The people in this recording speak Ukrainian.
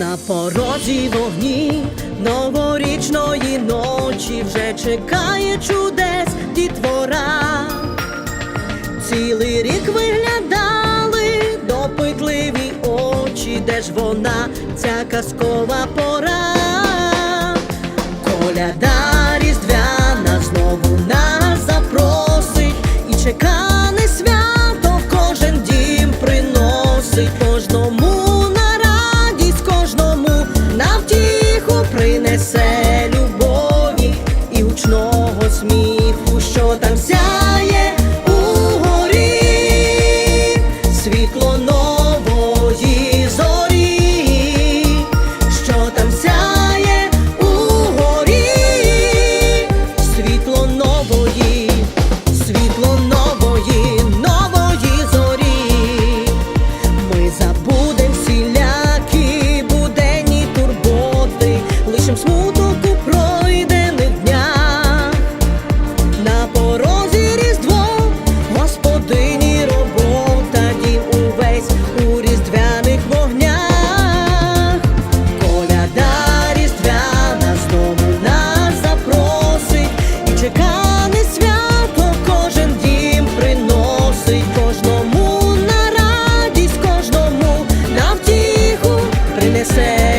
На порозі вогні новорічної ночі вже чекає чудес дітвора. Цілий рік виглядали допитливі очі, де ж вона, ця казкова пора. Коляда різдвяна знову нас запросить і чекає. що там сяє у горі, світло ново. amanecer.